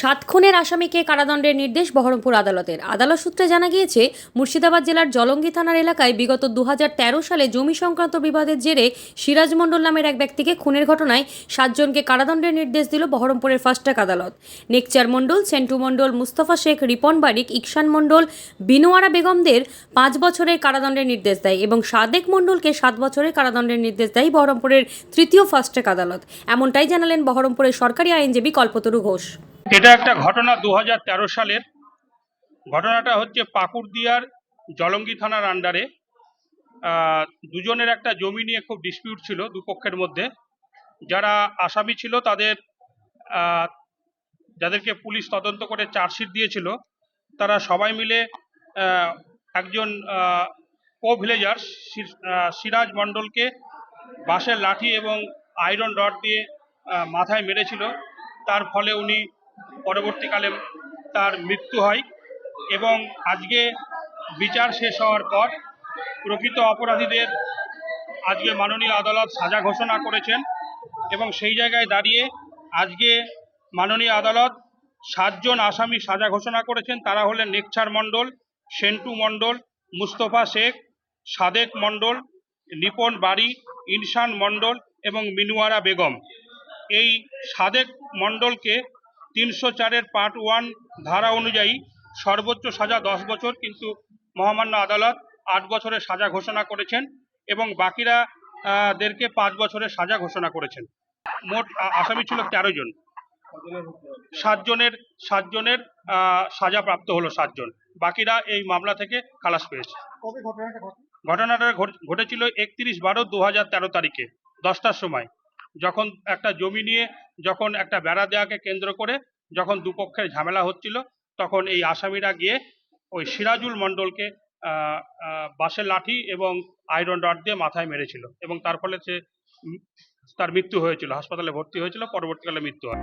সাত খুনের আসামিকে কারাদণ্ডের নির্দেশ বহরমপুর আদালতের। আদালত সূত্রে জানা গিয়েছে, মুর্শিদাবাদ জেলার জলঙ্গি থানার এলাকায় বিগত দু হাজার তেরো সালে জমি সংক্রান্ত বিবাদের জেরে সিরাজ মণ্ডল নামের এক ব্যক্তিকে খুনের ঘটনায় সাতজনকে কারাদণ্ডের নির্দেশ দিল বহরমপুরের ফাস্ট ট্র্যাক আদালত। নেকচার মণ্ডল, সেন্টু মণ্ডল, মুস্তফা শেখ, রিপন বারিক, ইকশান মণ্ডল, বিনোয়ারা বেগমদের পাঁচ বছরের কারাদণ্ডের নির্দেশ দেয় এবং সাদেক মণ্ডলকে সাত বছরের কারাদণ্ডের নির্দেশ দেয় বহরমপুরের তৃতীয় ফাস্ট ট্র্যাক আদালত। এমনটাই জানালেন বহরমপুরের সরকারি আইনজীবী কল্পতরু ঘোষ। এটা একটা ঘটনা দু হাজার তেরো সালের। ঘটনাটা হচ্ছে পাকুড়দিয়ার জলঙ্গি থানার আন্ডারে দুজনের একটা জমি নিয়ে খুব ডিসপিউট ছিল দুপক্ষের মধ্যে। যারা আসামি ছিল তাদের যাদেরকে পুলিশ তদন্ত করে চার্জশিট দিয়েছিল, তারা সবাই মিলে একজন কো ভিলেজার সিরাজ মণ্ডলকে বাঁশের লাঠি এবং আয়রন রড দিয়ে মাথায় মেরেছিল। তার ফলে উনি পরবর্তীকালে তার মৃত্যু হয় এবং আজকে বিচার শেষ হওয়ার পর প্রকৃত অপরাধীদের আজকে মাননীয় আদালত সাজা ঘোষণা করেছেন এবং সেই জায়গায় দাঁড়িয়ে আজকে মাননীয় আদালত সাতজন আসামি সাজা ঘোষণা করেছেন। তারা হলেন নেকছার মণ্ডল, সেন্টু মণ্ডল, মুস্তফা শেখ, সাদেক মণ্ডল, নিপন বাড়ি ইনসান মণ্ডল এবং মিনুয়ারা বেগম। এই সাদেক মণ্ডলকে তিনশো চারের পার্ট ওয়ান ধারা অনুযায়ী সর্বোচ্চ সাজা দশ বছর কিন্তু মহামান্য আদালত আট বছরের সাজা ঘোষণা করেছেন এবং বাকিরা দেরকে পাঁচ বছরের সাজা ঘোষণা করেছেন। মোট আসামি ছিল তেরো জন। সাতজনের সাতজনের আহ, সাজা প্রাপ্ত হলো সাতজন বাকিরা এই মামলা থেকে খালাস পেয়েছে। ঘটনাটা ঘট- ঘটেছিল একত্রিশ বারো দু হাজার তেরো তারিখে দশটার সময়। যখন একটা জমি নিয়ে যখন একটা বেড়া দেওয়াকে কেন্দ্র করে যখন দুপক্ষের ঝামেলা হচ্ছিল, তখন এই আসামিরা গিয়ে ওই সিরাজুল মণ্ডলকে বাঁশের লাঠি এবং আয়রন রড দিয়ে মাথায় মেরেছিল এবং তার ফলে সে তার মৃত্যু হয়েছিল, হাসপাতালে ভর্তি হয়েছিল, পরবর্তীকালে মৃত্যু হয়।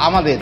আমাদের